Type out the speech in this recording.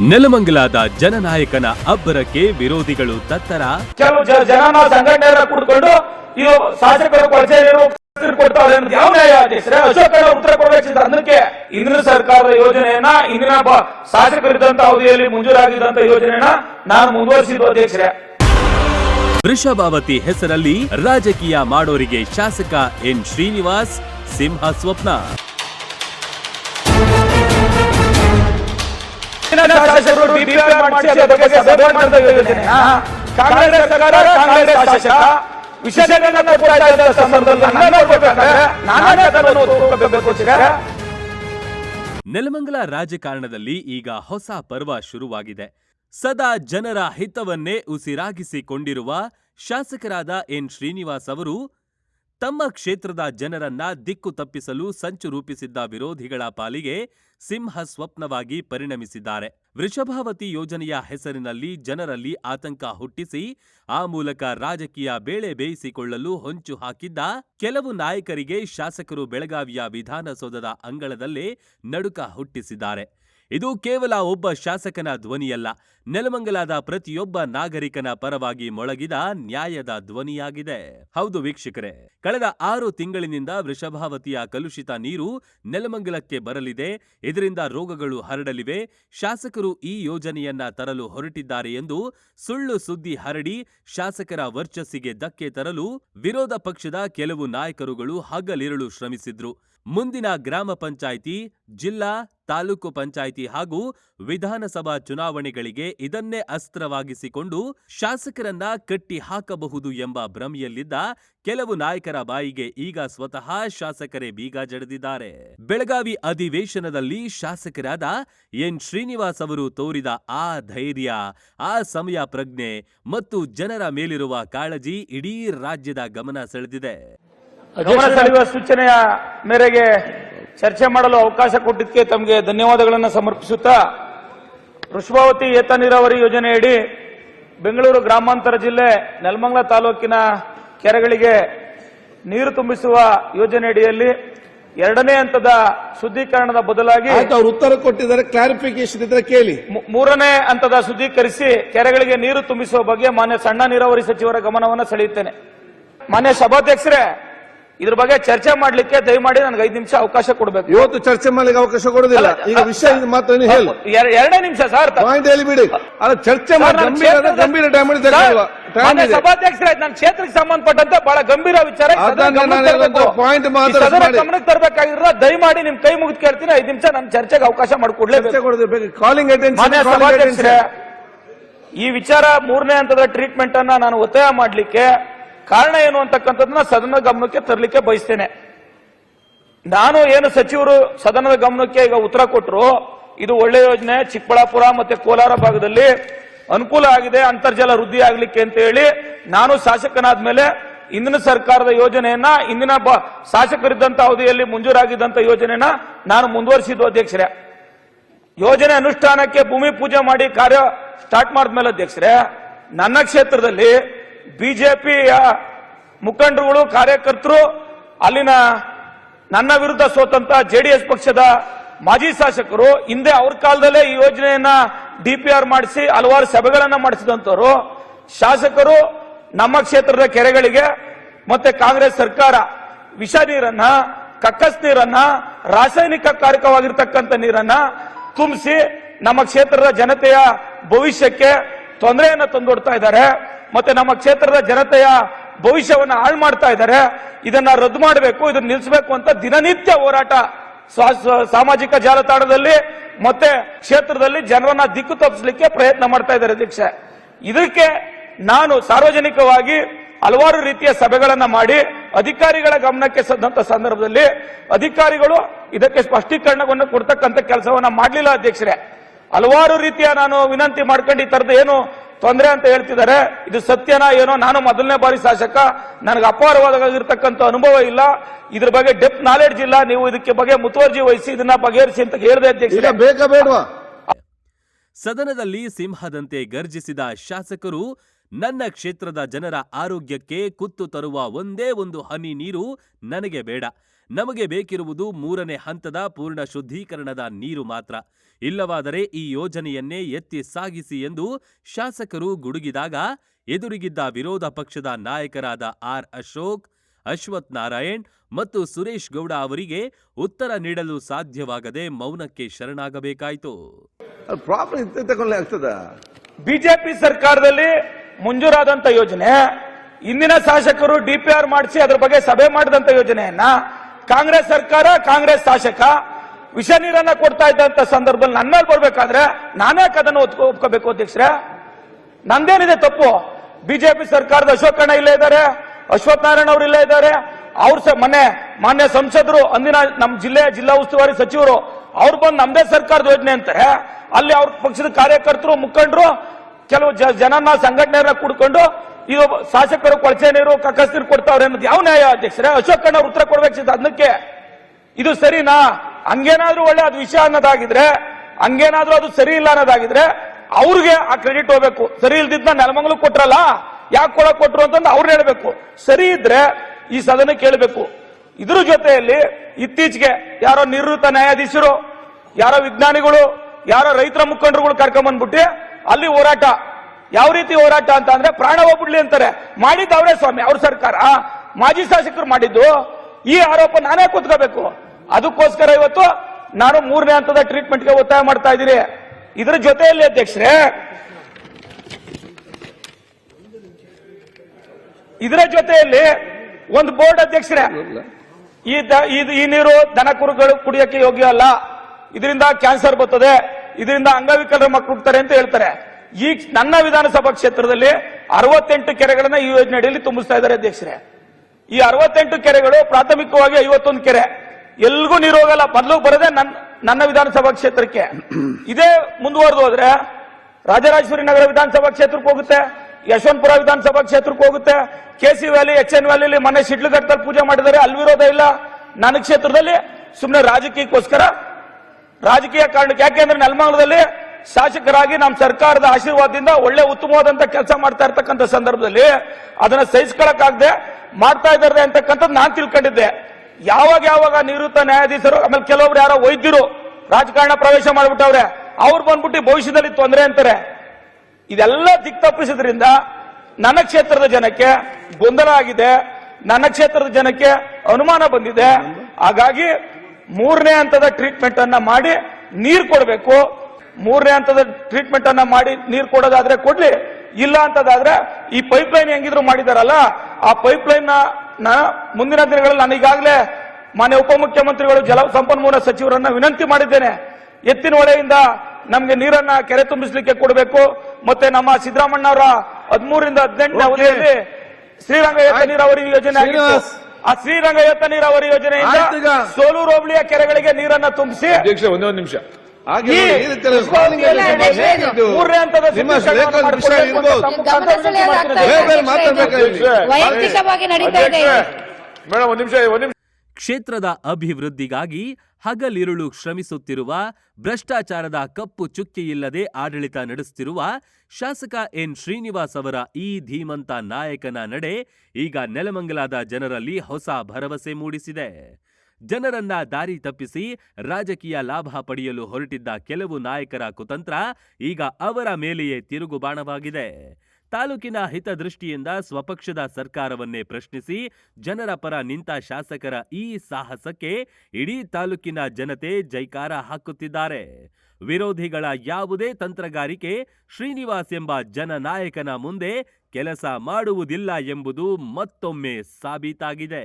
ನೆಲಮಂಗಲದ ಜನನಾಯಕನ ಅಬ್ಬರಕ್ಕೆ ವಿರೋಧಿಗಳು ತತ್ತರ. ಕೆಲವು ಜನ ಸಂಘಟನೆ ಕೂತ್ಕೊಂಡು ಇದು ಶಾಸಕರು ಕೊಡ್ತಾವ್ರೆ ಯಾವ ನ್ಯಾಯ ಅಧ್ಯಕ್ಷರೇ ಅಶೋಕ್ ಉತ್ತರ ಕೊಡಬೇಕಿತ್ತು ಅದಕ್ಕೆ ಇಂದಿನ ಸರ್ಕಾರದ ಯೋಜನೆಯನ್ನ ಇಂದಿನ ಶಾಸಕರಿದ್ದಂತ ಅವಧಿಯಲ್ಲಿ ಮಂಜೂರಾಗಿದ್ದಂತ ಯೋಜನೆಯನ್ನ ನಾನು ಮುಂದುವರಿಸಿದ್ದು ಅಧ್ಯಕ್ಷರೇ. ವೃಷಭಾವತಿ ಹೆಸರಲ್ಲಿ ರಾಜಕೀಯ ಮಾಡೋರಿಗೆ ಶಾಸಕ ಎನ್ ಶ್ರೀನಿವಾಸ್ ಸಿಂಹ ಸ್ವಪ್ನ. ಶಾಸಕರು DPR ಮಾಡಿಸಿ ಅದ್ರ ಬಗ್ಗೆ ಸಭೆ ಮಾಡಿದಂತ ಯೋಜನೆಯನ್ನ ಕಾಂಗ್ರೆಸ್ ಸರ್ಕಾರ ಕಾಂಗ್ರೆಸ್ ಶಾಸಕ ವಿಷಯಗಳನ್ನ ಕೊಡ್ತಾ ಇದ್ದ ಸಂದರ್ಭದಲ್ಲಿ ನನ್ನ ನೋಡ್ಬೇಕಾದ್ರೆ ನಾನೇ ಅದನ್ನು ಒಪ್ಕೋಬೇಕು ಅಧ್ಯಕ್ಷರೇ. ನೆಲಮಂಗಲ ರಾಜಕಾರಣದಲ್ಲಿ ಈಗ ಹೊಸ ಪರ್ವ ಶುರುವಾಗಿದೆ. ಸದಾ ಜನರ ಹಿತವನ್ನೇ ಉಸಿರಾಗಿಸಿಕೊಂಡಿರುವ ಶಾಸಕರಾದ ಎನ್ ಶ್ರೀನಿವಾಸ್ ಅವರು ತಮ್ಮ ಕ್ಷೇತ್ರದ ಜನರನ್ನ ದಿಕ್ಕು ತಪ್ಪಿಸಲು ಸಂಚು ರೂಪಿಸಿದ್ದ ವಿರೋಧಿಗಳ ಪಾಲಿಗೆ ಸಿಂಹ ಸ್ವಪ್ನವಾಗಿ ಪರಿಣಮಿಸಿದ್ದಾರೆ. ವೃಷಭಾವತಿ ಯೋಜನೆಯ ಹೆಸರಿನಲ್ಲಿ ಜನರಲ್ಲಿ ಆತಂಕ ಹುಟ್ಟಿಸಿ, ಆ ಮೂಲಕ ರಾಜಕೀಯ ಬೇಳೆ ಬೇಯಿಸಿಕೊಳ್ಳಲು ಹೊಂಚು ಹಾಕಿದ್ದ ಕೆಲವು ನಾಯಕರಿಗೆ ಶಾಸಕರು ಬೆಳಗಾವಿಯ ವಿಧಾನಸೌಧದ ಅಂಗಳದಲ್ಲೇ ನಡುಕ ಹುಟ್ಟಿಸಿದ್ದಾರೆ. ಇದು ಕೇವಲ ಒಬ್ಬ ಶಾಸಕನ ಧ್ವನಿಯಲ್ಲ, ನೆಲಮಂಗಲದ ಪ್ರತಿಯೊಬ್ಬ ನಾಗರಿಕನ ಪರವಾಗಿ ಮೊಳಗಿದ ನ್ಯಾಯದ ಧ್ವನಿಯಾಗಿದೆ. ಹೌದು ವೀಕ್ಷಕರೇ, ಕಳೆದ ಆರು ತಿಂಗಳಿನಿಂದ ವೃಷಭಾವತಿಯ ಕಲುಷಿತ ನೀರು ನೆಲಮಂಗಲಕ್ಕೆ ಬರಲಿದೆ, ಇದರಿಂದ ರೋಗಗಳು ಹರಡಲಿವೆ, ಶಾಸಕರು ಈ ಯೋಜನೆಯನ್ನ ತರಲು ಹೊರಟಿದ್ದಾರೆ ಎಂದು ಸುಳ್ಳು ಸುದ್ದಿ ಹರಡಿ ಶಾಸಕರ ವರ್ಚಸ್ಸಿಗೆ ಧಕ್ಕೆ ತರಲು ವಿರೋಧ ಪಕ್ಷದ ಕೆಲವು ನಾಯಕರುಗಳು ಹಗಲಿರುಳು ಶ್ರಮಿಸಿದ್ರು. ಮುಂದಿನ ಗ್ರಾಮ ಪಂಚಾಯಿತಿ, ಜಿಲ್ಲಾ ತಾಲೂಕು ಪಂಚಾಯಿತಿ ಹಾಗೂ ವಿಧಾನಸಭಾ ಚುನಾವಣೆಗಳಿಗೆ ಇದನ್ನೇ ಅಸ್ತ್ರವಾಗಿಸಿಕೊಂಡು ಶಾಸಕರನ್ನ ಕಟ್ಟಿ ಹಾಕಬಹುದು ಎಂಬ ಭ್ರಮೆಯಲ್ಲಿದ್ದ ಕೆಲವು ನಾಯಕರ ಬಾಯಿಗೆ ಈಗ ಸ್ವತಃ ಶಾಸಕರೇ ಬೀಗ ಜಡೆದಿದ್ದಾರೆ. ಬೆಳಗಾವಿ ಅಧಿವೇಶನದಲ್ಲಿ ಶಾಸಕರಾದ ಎನ್ ಶ್ರೀನಿವಾಸ್ ಅವರು ತೋರಿದ ಆ ಧೈರ್ಯ ಆ ಸಮಯ ಪ್ರಜ್ಞೆ ಮತ್ತು ಜನರ ಮೇಲಿರುವ ಕಾಳಜಿ ಇಡೀ ರಾಜ್ಯದ ಗಮನ ಸೆಳೆದಿದೆ. ಗಮನ ಸೆಳೆಯುವ ಸೂಚನೆಯ ಮೇರೆಗೆ ಚರ್ಚೆ ಮಾಡಲು ಅವಕಾಶ ಕೊಟ್ಟಿದ್ದಕ್ಕೆ ತಮಗೆ ಧನ್ಯವಾದಗಳನ್ನು ಸಮರ್ಪಿಸುತ್ತಾ ವೃಷಭಾವತಿ ಏತ ನೀರಾವರಿ ಯೋಜನೆಯಡಿ ಬೆಂಗಳೂರು ಗ್ರಾಮಾಂತರ ಜಿಲ್ಲೆ ನೆಲಮಂಗಲ ತಾಲೂಕಿನ ಕೆರೆಗಳಿಗೆ ನೀರು ತುಂಬಿಸುವ ಯೋಜನೆಯಡಿಯಲ್ಲಿ ಎರಡನೇ ಹಂತದ ಶುದ್ಧೀಕರಣದ ಬದಲಾಗಿ ಅವರು ಉತ್ತರ ಕೊಟ್ಟಿದ್ದಾರೆ ಕ್ಲಾರಿಫಿಕೇಶನ್ ಇದ್ರೆ ಕೇಳಿ. ಮೂರನೇ ಹಂತದ ಶುದ್ಧೀಕರಿಸಿ ಕೆರೆಗಳಿಗೆ ನೀರು ತುಂಬಿಸುವ ಬಗ್ಗೆ ಮಾನ್ಯ ಸಣ್ಣ ನೀರಾವರಿ ಸಚಿವರ ಗಮನವನ್ನು ಸೆಳೆಯುತ್ತೇನೆ. ಮಾನ್ಯ ಸಭಾಧ್ಯಕ್ಷರೇ ಇದ್ರ ಬಗ್ಗೆ ಚರ್ಚೆ ಮಾಡ್ಲಿಕ್ಕೆ ದಯಮಾಡಿ ನನ್ಗೆ ಐದು ನಿಮಿಷ ಅವಕಾಶ ಕೊಡ್ಬೇಕು. ಇವತ್ತು ಚರ್ಚೆ ಮಾಡ್ಲಿಕ್ಕೆ ಅವಕಾಶ ಕೊಡುದಿಲ್ಲ. ಈಗ ವಿಷಯ ಮಾತ್ರ ಹೇಳಿ. ಎರ- ಎರಡನೇ ನಿಮಿಷ ಸರ್. ಪಾಯಿಂಟ್ ಹೇಳಿ ಬಿಡಿ. ಅಲ್ಲ ಚರ್ಚೆ ಮಾಡಿ ಗಂಭೀರ ಗಂಭೀರ ಡ್ಯಾಮೇಜ್ ಸಭಾಧ್ಯಕ್ಷರೇ ನನ್ನ ಕ್ಷೇತ್ರಕ್ಕೆ ಸಂಬಂಧಪಟ್ಟಂತೆ ಬಹಳ ಗಂಭೀರ ವಿಚಾರ ಈ ಸದನ ಅದನ್ನ ಗಮನಕ್ಕೆ ನಾನು ತರಬೇಕು. ಒಂದು point ಈ ಮಾತ್ರ ಸದನ ಮಾಡಿ. ಗಮನಕ್ಕೆ ತರಬೇಕಾಗಿರೋ ದಯಮಾಡಿ ನಿಮ್ ಕೈ ಮುಗಿದು ಕೇಳ್ತೀನಿ. ಐದು ನಿಮಿಷ ನನ್ನ ಚರ್ಚೆಗೆ ಅವಕಾಶ ಮಾಡಿಕೊಡ್ಲೇಬೇಕು. ಕಾಲಿಂಗ್ ಮಾನ್ಯ ಅಟೆನ್ಷನ್ ಸಭಾಧ್ಯಕ್ಷರೇ ಈ ವಿಚಾರ ಮೂರನೇ ಹಂತದ ಟ್ರೀಟ್ಮೆಂಟ್ ಅನ್ನ ನಾನು ಒತ್ತಾಯ ಮಾಡಲಿಕ್ಕೆ ಕಾರಣ ಏನು ಅಂತಕ್ಕಂಥದ್ದನ್ನ ಸದನದ ಗಮನಕ್ಕೆ ತರಲಿಕ್ಕೆ ಬಯಸ್ತೇನೆ. ನಾನು ಏನು ಸಚಿವರು ಸದನದ ಗಮನಕ್ಕೆ ಈಗ ಉತ್ತರ ಕೊಟ್ಟರು ಇದು ಒಳ್ಳೆ ಯೋಜನೆ, ಚಿಕ್ಕಬಳ್ಳಾಪುರ ಮತ್ತೆ ಕೋಲಾರ ಭಾಗದಲ್ಲಿ ಅನುಕೂಲ ಆಗಿದೆ, ಅಂತರ್ಜಲ ವೃದ್ಧಿ ಆಗ್ಲಿಕ್ಕೆ ಅಂತ ಹೇಳಿ ನಾನು ಶಾಸಕನಾದ ಮೇಲೆ ಇಂದಿನ ಸರ್ಕಾರದ ಯೋಜನೆಯನ್ನ, ಇಂದಿನ ಶಾಸಕರಿದ್ದಂತ ಅವಧಿಯಲ್ಲಿ ಮಂಜೂರಾಗಿದ್ದಂತ ಯೋಜನೆಯನ್ನ ನಾನು ಮುಂದುವರಿಸಿದ್ದು ಅಧ್ಯಕ್ಷರೇ. ಯೋಜನೆ ಅನುಷ್ಠಾನಕ್ಕೆ ಭೂಮಿ ಪೂಜೆ ಮಾಡಿ ಕಾರ್ಯ ಸ್ಟಾರ್ಟ್ ಮಾಡಿದ್ಮೇಲೆ ಅಧ್ಯಕ್ಷರೇ, ನನ್ನ ಕ್ಷೇತ್ರದಲ್ಲಿ ಬಿಜೆಪಿಯ ಮುಖಂಡರುಗಳು, ಕಾರ್ಯಕರ್ತರು, ಅಲ್ಲಿನ ನನ್ನ ವಿರುದ್ಧ ಸೋತಂತ ಜೆಡಿಎಸ್ ಪಕ್ಷದ ಮಾಜಿ ಶಾಸಕರು, ಹಿಂದೆ ಅವ್ರ ಕಾಲದಲ್ಲೇ ಈ ಯೋಜನೆಯನ್ನ ಡಿಪಿಆರ್ ಮಾಡಿಸಿ, ಹಲವಾರು ಸಭೆಗಳನ್ನ ಮಾಡಿಸಿದಂತವರು, ಶಾಸಕರು ನಮ್ಮ ಕ್ಷೇತ್ರದ ಕೆರೆಗಳಿಗೆ, ಮತ್ತೆ ಕಾಂಗ್ರೆಸ್ ಸರ್ಕಾರ ವಿಷ ನೀರನ್ನ, ಕಕ್ಕಸ್ ನೀರನ್ನ, ರಾಸಾಯನಿಕ ಕಾರಕವಾಗಿರ್ತಕ್ಕಂಥ ನೀರನ್ನ ತುಂಬಿಸಿ ನಮ್ಮ ಕ್ಷೇತ್ರದ ಜನತೆಯ ಭವಿಷ್ಯಕ್ಕೆ ತೊಂದರೆಯನ್ನ ತಂದೊಡ್ತಾ ಇದ್ದಾರೆ. ಮತ್ತೆ ನಮ್ಮ ಕ್ಷೇತ್ರದ ಜನತೆಯ ಭವಿಷ್ಯವನ್ನ ಹಾಳು ಮಾಡ್ತಾ ಇದ್ದಾರೆ. ಇದನ್ನ ರದ್ದು ಮಾಡಬೇಕು, ಇದನ್ನ ನಿಲ್ಲಿಸಬೇಕು ಅಂತ ದಿನನಿತ್ಯ ಹೋರಾಟ ಸಾಮಾಜಿಕ ಜಾಲತಾಣದಲ್ಲಿ ಮತ್ತೆ ಕ್ಷೇತ್ರದಲ್ಲಿ ಜನರನ್ನ ದಿಕ್ಕು ತಪ್ಪಿಸಲಿಕ್ಕೆ ಪ್ರಯತ್ನ ಮಾಡ್ತಾ ಇದ್ದಾರೆ ಅಧ್ಯಕ್ಷ. ಇದಕ್ಕೆ ನಾನು ಸಾರ್ವಜನಿಕವಾಗಿ ಹಲವಾರು ರೀತಿಯ ಸಭೆಗಳನ್ನ ಮಾಡಿ, ಅಧಿಕಾರಿಗಳ ಗಮನಕ್ಕೆ ಸದ್ದಂತ ಸಂದರ್ಭದಲ್ಲಿ ಅಧಿಕಾರಿಗಳು ಇದಕ್ಕೆ ಸ್ಪಷ್ಟೀಕರಣವನ್ನು ಕೊಡ್ತಕ್ಕಂಥ ಕೆಲಸವನ್ನ ಮಾಡಲಿಲ್ಲ ಅಧ್ಯಕ್ಷರೇ. ಹಲವಾರು ರೀತಿಯ ನಾನು ವಿನಂತಿ ಮಾಡ್ಕೊಂಡು ಈ ತರದ ಏನು ತೊಂದರೆ ಅಂತ ಹೇಳ್ತಿದ್ದಾರೆ. ಇದು ಸತ್ಯನಾ ಏನೋ? ನಾನು ಮೊದಲನೇ ಬಾರಿ ಶಾಸಕ. ನನಗೆ ಅಪಾರವಾದವಾಗಿರ್ತಕ್ಕಂಥ ಅನುಭವ ಇಲ್ಲ. ಇದ್ರ ಬಗ್ಗೆ ಡೆಪ್ ನಾಲೆಡ್ಜ್ ಇಲ್ಲ. ನೀವು ಇದಕ್ಕೆ ಬಗ್ಗೆ ಮುತುವರ್ಜಿ ವಹಿಸಿ ಇದನ್ನ ಬಗೆಹರಿಸಿ ಅಂತ ಹೇಳಿದೆ ಅಧ್ಯಕ್ಷ ಬೇಕಾ ಬೇಡವಾ? ಸದನದಲ್ಲಿ ಸಿಂಹದಂತೆ ಗರ್ಜಿಸಿದ ಶಾಸಕರು ನನ್ನ ಕ್ಷೇತ್ರದ ಜನರ ಆರೋಗ್ಯಕ್ಕೆ ಕುತ್ತು ತರುವ ಒಂದೇ ಒಂದು ಹನಿ ನೀರು ನನಗೆ ಬೇಡ. ನಮಗೆ ಬೇಕಿರುವುದು ಮೂರನೇ ಹಂತದ ಪೂರ್ಣ ಶುದ್ಧೀಕರಣದ ನೀರು ಮಾತ್ರ. ಇಲ್ಲವಾದರೆ ಈ ಯೋಜನೆಯನ್ನೇ ಎತ್ತಿ ಸಾಗಿಸಿ ಎಂದು ಶಾಸಕರು ಗುಡುಗಿದಾಗ ಎದುರಿಗಿದ್ದ ವಿರೋಧ ಪಕ್ಷದ ನಾಯಕರಾದ ಆರ್ ಅಶೋಕ್ ಅಶ್ವಥ್ ನಾರಾಯಣ್ ಮತ್ತು ಸುರೇಶ್ ಗೌಡ ಅವರಿಗೆ ಉತ್ತರ ನೀಡಲು ಸಾಧ್ಯವಾಗದೆ ಮೌನಕ್ಕೆ ಶರಣಾಗಬೇಕಾಯಿತು. ಬಿಜೆಪಿ ಸರ್ಕಾರದಲ್ಲಿ ಮಂಜೂರಾದಂತ ಯೋಜನೆ, ಇಂದಿನ ಶಾಸಕರು ಡಿಪಿಆರ್ ಮಾಡಿಸಿ ಅದರ ಬಗ್ಗೆ ಸಭೆ ಮಾಡಿದಂತ ಯೋಜನೆಯನ್ನ ಕಾಂಗ್ರೆಸ್ ಸರ್ಕಾರ, ಕಾಂಗ್ರೆಸ್ ಶಾಸಕ ವಿಷ ನೀರನ್ನ ಕೊಡ್ತಾ ಇದ್ದಂತ ಸಂದರ್ಭದಲ್ಲಿ ನನ್ನಲ್ಲಿ ಬರ್ಬೇಕಾದ್ರೆ ನಾನೇ ಕದನ ಒಪ್ಕೋಬೇಕು ಅಧ್ಯಕ್ಷರೇ. ನಂದೇನಿದೆ ತಪ್ಪು? ಬಿಜೆಪಿ ಸರ್ಕಾರದ ಅಶೋಕಣ್ಣ ಇಲ್ಲೇ ಇದ್ದಾರೆ, ಅಶ್ವಥ್ ನಾರಾಯಣ ಅವರು ಇಲ್ಲೇ ಇದ್ದಾರೆ, ಅವ್ರ ಮೊನ್ನೆ ಮಾನ್ಯ ಸಂಸದರು, ಅಂದಿನ ನಮ್ಮ ಜಿಲ್ಲೆ ಜಿಲ್ಲಾ ಉಸ್ತುವಾರಿ ಸಚಿವರು, ಅವ್ರು ಬಂದು ನಮ್ದೇ ಸರ್ಕಾರದ ಯೋಜನೆ ಅಂತಾರೆ. ಅಲ್ಲಿ ಅವ್ರ ಪಕ್ಷದ ಕಾರ್ಯಕರ್ತರು, ಮುಖಂಡರು ಕೆಲವು ಜನನ ಸಂಘಟನೆಯನ್ನ ಕೂಡ್ಕೊಂಡು ಇದು ಶಾಸಕರು ಕೊಳಚೆ ನೀರು ಕಕ್ಕಸ್ ನೀರು ಕೊಡ್ತಾವ್ರೆ ಅನ್ನೋದು ಯಾವ ನ್ಯಾಯ ಅಧ್ಯಕ್ಷರೇ? ಅಶೋಕ್ ಅವ್ರು ಉತ್ತರ ಕೊಡ್ಬೇಕಿತ್ತು ಅದಕ್ಕೆ. ಇದು ಸರಿನಾ? ಹಂಗೇನಾದ್ರೂ ಒಳ್ಳೆ ಅದು ವಿಷಯ ಅನ್ನೋದಾಗಿದ್ರೆ, ಹಂಗೇನಾದ್ರೂ ಅದು ಸರಿ ಇಲ್ಲ ಅನ್ನೋದಾಗಿದ್ರೆ, ಅವ್ರಿಗೆ ಆ ಕ್ರೆಡಿಟ್ ಹೋಗ್ಬೇಕು. ಸರಿ ಇಲ್ದಿದ್ನ ನೆಲಮಂಗಲು ಕೊಟ್ರಲ್ಲ? ಯಾಕೆ ಕೊಡಕ್ ಕೊಟ್ರು ಅಂತಂದು ಅವ್ರು ಹೇಳ್ಬೇಕು. ಸರಿ ಇದ್ರೆ ಈ ಸದನ ಕೇಳಬೇಕು. ಇದ್ರ ಜೊತೆಯಲ್ಲಿ ಇತ್ತೀಚೆಗೆ ಯಾರೋ ನಿವೃತ್ತ ನ್ಯಾಯಾಧೀಶರು, ಯಾರೋ ವಿಜ್ಞಾನಿಗಳು, ಯಾರೋ ರೈತರ ಮುಖಂಡರುಗಳು ಕರ್ಕೊಂಬಂದ್ಬಿಟ್ಟು ಅಲ್ಲಿ ಹೋರಾಟ. ಯಾವ ರೀತಿ ಹೋರಾಟ ಅಂತ ಅಂದ್ರೆ ಪ್ರಾಣ ಹೋಗ್ಬಿಡ್ಲಿ ಅಂತಾರೆ. ಮಾಡಿದ್ದು ಅವರೇ ಸ್ವಾಮಿ, ಅವ್ರ ಸರ್ಕಾರ. ಮಾಜಿ ಶಾಸಕರು ಮಾಡಿದ್ದು. ಈ ಆರೋಪ ನಾನೇ ಕೂತ್ಕೋಬೇಕು. ಅದಕ್ಕೋಸ್ಕರ ಇವತ್ತು ನಾನು ಮೂರನೇ ಹಂತದ ಟ್ರೀಟ್ಮೆಂಟ್ಗೆ ಒತ್ತಾಯ ಮಾಡ್ತಾ ಇದ್ದೀನಿ. ಇದರ ಜೊತೆಯಲ್ಲಿ ಅಧ್ಯಕ್ಷರೇ, ಇದರ ಜೊತೆಯಲ್ಲಿ ಒಂದು ಬೋರ್ಡ್ ಅಧ್ಯಕ್ಷರೇ ಈ ನೀರು ದನ ಕುರುಗಳು ಕುಡಿಯಕ್ಕೆ ಯೋಗ್ಯ ಅಲ್ಲ. ಇದರಿಂದ ಕ್ಯಾನ್ಸರ್ ಬರ್ತದೆ. ಇದರಿಂದ ಅಂಗವಿಕಲರ ಮಕ್ಕಳು ಹುಡ್ತಾರೆ ಅಂತ ಹೇಳ್ತಾರೆ. ಈ ನನ್ನ ವಿಧಾನಸಭಾ ಕ್ಷೇತ್ರದಲ್ಲಿ ಅರವತ್ತೆಂಟು ಕೆರೆಗಳನ್ನ ಈ ಯೋಜನೆ ಅಡಿಯಲ್ಲಿ ತುಂಬಿಸ್ತಾ ಇದ್ದಾರೆ ಅಧ್ಯಕ್ಷರೇ. ಈ ಅರವತ್ತೆಂಟು ಕೆರೆಗಳು ಪ್ರಾಥಮಿಕವಾಗಿ ಐವತ್ತೊಂದು ಕೆರೆ. ಎಲ್ಗೂ ನೀರು ಹೋಗಲ್ಲ ಮೊದಲು ಬರದೆ ನನ್ನ ನನ್ನ ವಿಧಾನಸಭಾ ಕ್ಷೇತ್ರಕ್ಕೆ. ಇದೇ ಮುಂದುವರೆದು ಹೋದ್ರೆ ರಾಜರಾಜೇಶ್ವರಿ ನಗರ ವಿಧಾನಸಭಾ ಕ್ಷೇತ್ರಕ್ಕೆ ಹೋಗುತ್ತೆ, ಯಶವಂತಪುರ ವಿಧಾನಸಭಾ ಕ್ಷೇತ್ರಕ್ಕೆ ಹೋಗುತ್ತೆ K C valley H N ವ್ಯಾಲಿಲಿ ಮೊನ್ನೆ ಶಿಡ್ಲಘಟ್ಟದಲ್ಲಿ ಪೂಜೆ ಮಾಡಿದ್ದಾರೆ, ಅಲ್ಲಿ ವಿರೋಧ ಇಲ್ಲ. ನನ್ನ ಕ್ಷೇತ್ರದಲ್ಲಿ ಸುಮ್ಮನೆ ರಾಜಕೀಯಕ್ಕೋಸ್ಕರ ರಾಜಕೀಯ ಕಾರಣಕ್ಕೆ ಯಾಕೆಂದ್ರೆ ನೆಲಮಂಗಲದಲ್ಲಿ ಶಾಸಕರಾಗಿ ನಮ್ಮ ಸರ್ಕಾರದ ಆಶೀರ್ವಾದದಿಂದ ಒಳ್ಳೆ ಉತ್ತಮವಾದಂತ ಕೆಲಸ ಮಾಡ್ತಾ ಇರ್ತಕ್ಕಂಥ ಸಂದರ್ಭದಲ್ಲಿ ಅದನ್ನ ಸಹಿಸ್ಕೊಳಕಾಗದೆ ಮಾಡ್ತಾ ಇದ್ದಾರೆ ಅಂತಕ್ಕಂಥದ್ದು ನಾನು ತಿಳ್ಕೊಂಡಿದ್ದೆ. ಯಾವಾಗ ಯಾವಾಗ ನಿವೃತ್ತ ನ್ಯಾಯಾಧೀಶರು, ಆಮೇಲೆ ಕೆಲವೊಬ್ರು ಯಾರೋ ವೈದ್ಯರು ರಾಜಕಾರಣ ಪ್ರವೇಶ ಮಾಡಿಬಿಟ್ಟವ್ರೆ, ಅವ್ರು ಬಂದ್ಬಿಟ್ಟು ಭವಿಷ್ಯದಲ್ಲಿ ತೊಂದರೆ ಅಂತಾರೆ. ಇದೆಲ್ಲ ದಿಕ್ ತಪ್ಪಿಸಿದ್ರಿಂದ ನನ್ನ ಕ್ಷೇತ್ರದ ಜನಕ್ಕೆ ಗೊಂದಲ ಆಗಿದೆ, ನನ್ನ ಕ್ಷೇತ್ರದ ಜನಕ್ಕೆ ಅನುಮಾನ ಬಂದಿದೆ. ಹಾಗಾಗಿ ಮೂರನೇ ಹಂತದ ಟ್ರೀಟ್ಮೆಂಟ್ ಅನ್ನ ಮಾಡಿ ನೀರು ಕೊಡಬೇಕು. ಮೂರನೇ ಹಂತದ ಟ್ರೀಟ್ಮೆಂಟ್ ಅನ್ನ ಮಾಡಿ ನೀರು ಕೊಡೋದಾದ್ರೆ ಕೊಡ್ಲಿ. ಇಲ್ಲ ಅಂತದಾದ್ರೆ ಈ ಪೈಪ್ ಲೈನ್ ಹೆಂಗಿದ್ರು ಮಾಡಿದಾರಲ್ಲ ಆ ಪೈಪ್ ಲೈನ್ನ ಮುಂದಿನ ದಿನಗಳಲ್ಲಿ ನಾನು ಈಗಾಗಲೇ ಮಾನ್ಯ ಉಪಮುಖ್ಯಮಂತ್ರಿಗಳು ಜಲ ಸಂಪನ್ಮೂಲ ಸಚಿವರನ್ನ ವಿನಂತಿ ಮಾಡಿದ್ದೇನೆ. ಎತ್ತಿನ ಹೊಳೆಯಿಂದ ನಮಗೆ ನೀರನ್ನ ಕೆರೆ ತುಂಬಿಸಲಿಕ್ಕೆ ಕೊಡಬೇಕು. ಮತ್ತೆ ನಮ್ಮ ಸಿದ್ದರಾಮಣ್ಣ ಅವರ ಹದಿಮೂರಿಂದ ಹದಿನೆಂಟನೇ ಅವಧಿಯಲ್ಲಿ ಶ್ರೀರಂಗ ನೀರಾವರಿ ಯೋಜನೆ. ಆ ಶ್ರೀರಂಗ ಏತ ನೀರಾವರಿ ಯೋಜನೆಯಿಂದ ಸೋಲು. ಸೋಲೂರು ಹೋಬಳಿಯ ಕೆರೆಗಳಿಗೆ ನೀರನ್ನ ತುಂಬಿಸಿ ಅಧ್ಯಕ್ಷ ಒಂದೇ ಒಂದು ನಿಮಿಷ. ಹಾಗೆ ಈ ನೋಡಿ, ಈ ರೀತಿಯಲ್ಲಿ calling ಅಲ್ಲಿ ಇಲ್ಲ, ನಿಮ್ಮ ಮೂರನೇ ಹಂತದ ನಿಮ್ಮ ಶುದ್ಧೀಕರಣ ಲೇಖನ ವಿಷಯ ಮಾಡ್ಕೊಳ್ಬೇಕು ಅಂತ ಇರ್ಬೋದು ತಮ್ಮ ಗಮನ ಬೇರೆ ಇದೆ. ಬೇರೆ ಮಾತಾಡ್ಬೇಕಾಗಿಲ್ಲ ವೈಯಕ್ತಿಕವಾಗಿ ನಡೀತಾ ಇದೆ. ಇದು. ಮೇಡಮ್ ಒಂದ್ ನಿಮಿಷ ಒಂದ್ ನಿಮಿಷ. ಕ್ಷೇತ್ರದ ಅಭಿವೃದ್ಧಿಗಾಗಿ ಹಗಲಿರುಳು ಶ್ರಮಿಸುತ್ತಿರುವ, ಭ್ರಷ್ಟಾಚಾರದ ಕಪ್ಪು ಚುಕ್ಕೆಯಿಲ್ಲದೆ ಆಡಳಿತ ನಡೆಸುತ್ತಿರುವ ಶಾಸಕ ಎನ್ ಶ್ರೀನಿವಾಸ್ ಅವರ ಈ ಧೀಮಂತ ನಾಯಕನ ನಡೆ ಈಗ ನೆಲಮಂಗಲದ ಜನರಲ್ಲಿ ಹೊಸ ಭರವಸೆ ಮೂಡಿಸಿದೆ. ಜನರನ್ನ ದಾರಿ ತಪ್ಪಿಸಿ ರಾಜಕೀಯ ಲಾಭ ಪಡೆಯಲು ಹೊರಟಿದ್ದ ಕೆಲವು ನಾಯಕರ ಕುತಂತ್ರ ಈಗ ಅವರ ಮೇಲೆಯೇ ತಿರುಗುಬಾಣವಾಗಿದೆ. ತಾಲೂಕಿನ ಹಿತದೃಷ್ಟಿಯಿಂದ ಸ್ವಪಕ್ಷದ ಸರ್ಕಾರವನ್ನೇ ಪ್ರಶ್ನಿಸಿ ಜನರ ಪರ ನಿಂತ ಶಾಸಕರ ಈ ಸಾಹಸಕ್ಕೆ ಇಡೀ ತಾಲೂಕಿನ ಜನತೆ ಜೈಕಾರ ಹಾಕುತ್ತಿದ್ದಾರೆ. ವಿರೋಧಿಗಳ ಯಾವುದೇ ತಂತ್ರಗಾರಿಕೆ ಶ್ರೀನಿವಾಸ್ ಎಂಬ ಜನನಾಯಕನ ಮುಂದೆ ಕೆಲಸ ಮಾಡುವುದಿಲ್ಲ ಎಂಬುದು ಮತ್ತೊಮ್ಮೆ ಸಾಬೀತಾಗಿದೆ.